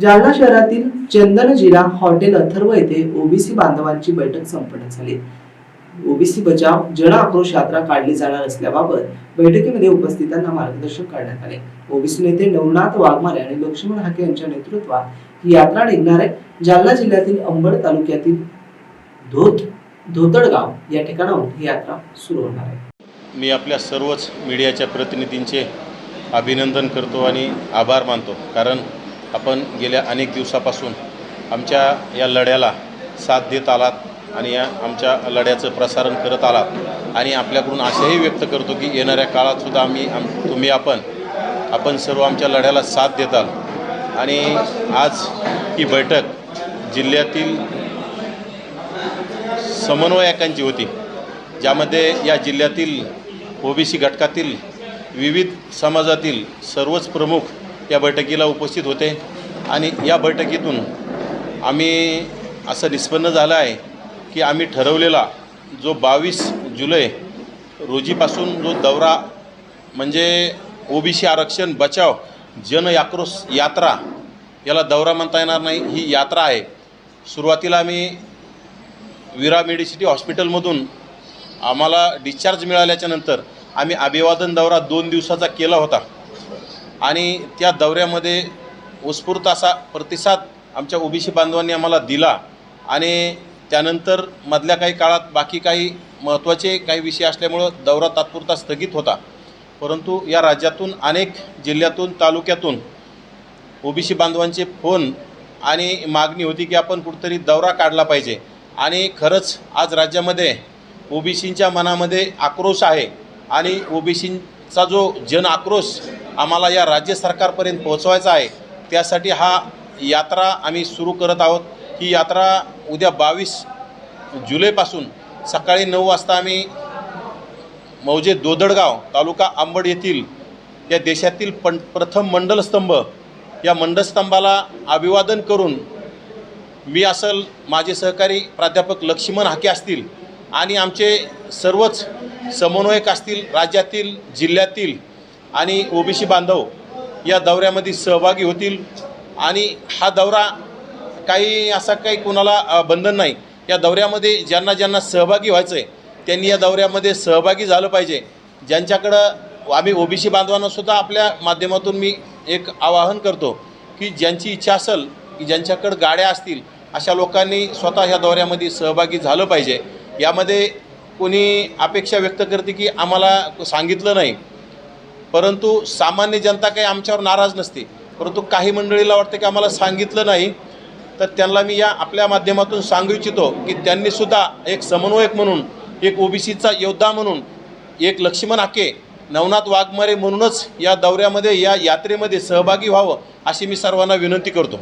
जालना शहरातील चंदनजिरा हॉटेल अथर्व येथे ओबीसी बांधवांची बैठक संपन्न झाली. ओबीसी बचाव जन आक्रोश यात्रा काढली जाणार असल्याबाबत बैठकीमध्ये उपस्थितांना मार्गदर्शन करण्यात आले. ओबीसी नेते नवनाथ वाघमारे आणि लक्ष्मण हाके यांच्या नेतृत्वात ही यात्रा निघणार आहे. जालना जिल्ह्यातील अंबड तालुक्यातील धोत धोतडगाव या ठिकाणाहून ही यात्रा सुरू होणार आहे. मी आपल्या सर्वच मीडियाच्या प्रतिनिधींचे अभिनंदन करतो आणि आभार मानतो. कारण आपण गेल्या अनेक दिवसापासून आमच्या या लढ्याला साथ देत आलात आणि या आमच्या लढ्याचं प्रसारण करत आलात. आणि आपल्याकडून असेही व्यक्त करतो की येणाऱ्या काळातसुद्धा आम्ही आम तुम्ही आपण आपण सर्व आमच्या लढ्याला साथ देताल आणि आज ही बैठक जिल्ह्यातील समन्वयकांची होती ज्यामध्ये या जिल्ह्यातील ओबीसी घटकातील विविध समाजातील सर्वच प्रमुख या बैठकीला उपस्थित होते. आणि या बैठकीतून आम्ही असं निष्पन्न झालं आहे की आम्ही ठरवलेला जो बावीस जुलै रोजीपासून जो दौरा म्हणजे ओबीसी आरक्षण बचाव जन आक्रोश यात्रा याला दौरा म्हणता येणार नाही ही यात्रा आहे. सुरुवातीला आम्ही विरा मेडिसिटी हॉस्पिटलमधून आम्हाला डिस्चार्ज मिळाल्याच्यानंतर आम्ही अभिवादन दौरा दोन दिवसाचा केला होता. आणि त्या दौऱ्यामध्ये उत्स्फूर्त असा प्रतिसाद आमच्या ओबीसी बांधवांनी आम्हाला दिला. आणि त्यानंतर मधल्या काही काळात बाकी काही महत्त्वाचे काही विषय असल्यामुळं दौरा तात्पुरता स्थगित होता. परंतु या राज्यातून अनेक जिल्ह्यातून तालुक्यातून ओबीसी बांधवांचे फोन आणि मागणी होती की आपण कुठंतरी दौरा काढला पाहिजे. आणि खरंच आज राज्यामध्ये ओबीसींच्या मनामध्ये आक्रोश आहे आणि चा जो जन आक्रोश आम्हाला या राज्य सरकारपर्यंत पोहोचवायचा आहे त्यासाठी हा यात्रा आम्ही सुरू करत आहोत. ही यात्रा उद्या बावीस जुलैपासून सकाळी नऊ वाजता आम्ही मौजे दोदडगाव तालुका आंबड येथील या देशातील पण प्रथम मंडलस्तंभ या मंडलस्तंभाला अभिवादन करून मी असल माझे सहकारी प्राध्यापक लक्ष्मण हाके असतील आणि आमचे सर्वच समन्वयक असतील राज्यातील जिल्ह्यातील आणि ओबीसी बांधव या दौऱ्यामध्ये सहभागी होतील. आणि हा दौरा काही असा काही कोणाला बंधन नाही. या दौऱ्यामध्ये ज्यांना ज्यांना सहभागी व्हायचं आहे त्यांनी या दौऱ्यामध्ये सहभागी झालं पाहिजे. ज्यांच्याकडं आम्ही ओबीसी बांधवांनासुद्धा आपल्या माध्यमातून मी एक आवाहन करतो की ज्यांची इच्छा असेल की ज्यांच्याकडं गाड्या असतील अशा लोकांनी स्वतः ह्या दौऱ्यामध्ये सहभागी झालं पाहिजे. यामध्ये कोणी अपेक्षा व्यक्त करते की आम्हाला सांगितलं नाही. परंतु सामान्य जनता काही आमच्यावर नाराज नसते. परंतु काही मंडळीला वाटतं की आम्हाला सांगितलं नाही. तर त्यांना मी या आपल्या माध्यमातून सांगू इच्छितो की त्यांनीसुद्धा एक समन्वयक म्हणून एक ओबीसीचा योद्धा म्हणून एक लक्ष्मण आके नवनाथ वाघमारे म्हणूनच या दौऱ्यामध्ये या यात्रेमध्ये सहभागी व्हावं अशी मी सर्वांना विनंती करतो.